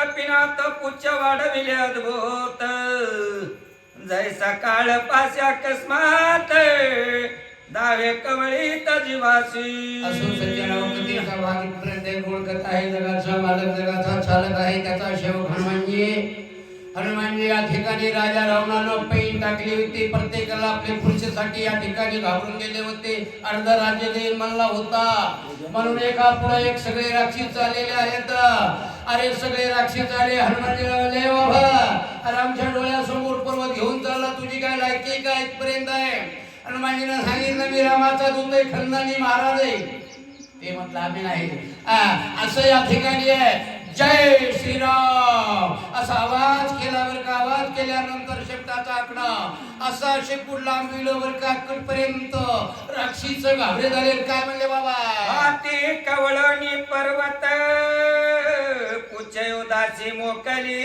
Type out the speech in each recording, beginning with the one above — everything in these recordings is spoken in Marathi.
कपिनात पुच्छ वाढविले अद्भुत जैसा काळ पाश्या अकस्मात दावे कवळीत जीवासी. असो सज्जनाव कधीचा भागिपर्यंत गोड कथा आहे जगाचा मालक जगाचा चालक आहे त्याचा शेवक हनुमानजी. हनुमानजी या ठिकाणी राजा रावणानं टाकले टाकली होती. प्रत्येकाला आपल्या खुर्चीसाठी या ठिकाणी घाबरून गेले होते. अर्ध राज्य देईल म्हणला होता. म्हणून एका पुढे एक सगळे राक्षस आलेले आहेत. अरे सगळे राक्षस आले हनुमानजी बाबा रामच्या डोळ्यासमोर पर्वत घेऊन चालला. तुझी काय लायकी काय इथपर्यंत आहे? हनुमानजीनं सांगितलं मी रामाचा दूत आहे खंदानी महाराज आहे. ते म्हटलं आम्ही नाही. असं या ठिकाणी आहे. जय श्रीराम. असा आवाज केला का? आवाज केल्यानंतर शेपटाचा आकडा. असा शेपूट लांबविलं बरं का आकडपर्यंत राक्षीच घाबरे झाले. काय म्हणले बाबा? हाती कवळणी पर्वत उदासी मोकली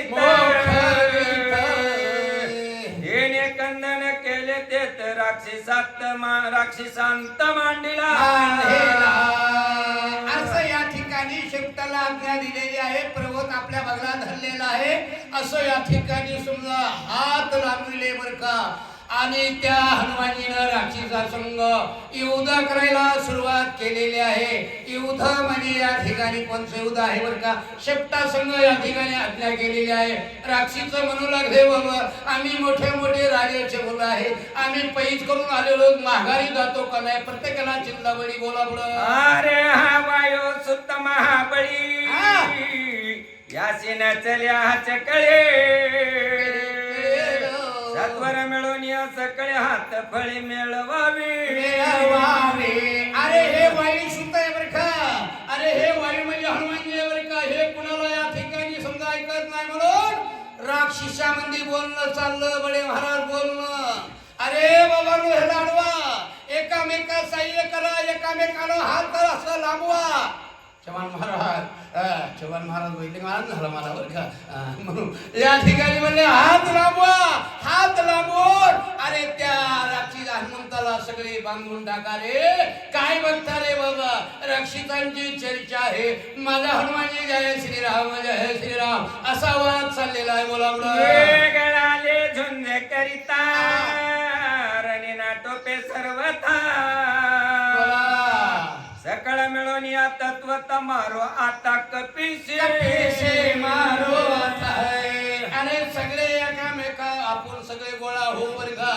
येणे कंदन केले तेत राक्षसात मा- राक्षसांत मांडिला. असं या ठिकाणी शेपटाला आज्ञा दिलेली आहे. पर्वत आपल्या बगला धरलेला आहे. असं या ठिकाणी समजा हात लांबविले बर का? आणि त्या हनुमानजीनं राक्षीचा संघ युद्ध करायला सुरुवात केलेली आहे. युद्ध म्हणजे या ठिकाणी कोणचं युद्ध आहे बर का? शेपटा संघ या ठिकाणी आज्ञा केलेली आहे. राक्षीचं म्हणू लागले बरोबर आम्ही मोठे मोठे राजाचे मुलं आहे. आम्ही पैज करून आलेलो माघारी जातो का नाही? प्रत्येकाला चिंताबळी बोला पुढं अरे हा बाय यासी नचल्या चकळे सत्वर मिळून या सकळे हात फळी मिळवावी. मिळवावे. अरे हे वायू शुद्ध आहे बरं का? अरे हे वायू म्हणजे हनुमानजी आहे बरं का? हे कुणाला या ठिकाणी समजा ऐकत नाही म्हणून राक्षसामध्ये बोलणं चाललं बडे महाराज बोलणं. अरे बाबा हे लाडवा. एकामेका सहाय्य करा एकामेकाला हात करा असं लांबवा. चव्हाण महाराज चव्हाण महाराज वैदिक महाराज झाला मला बरं का? म्हणून या ठिकाणी म्हणले हात लांबवा हात लांबून अरे त्या राक्षी हनुमंताला सगळे बांधून टाका रे. काय बघता रे बाबा? रक्षितांची चर्चा आहे. माझा हनुमानजी जय श्रीराम जय श्रीराम. असा वाद चाललेला आहे बोला करिता. बोला. सकळ मिळून या तत्व तमारो आता कपिशे कपिशे.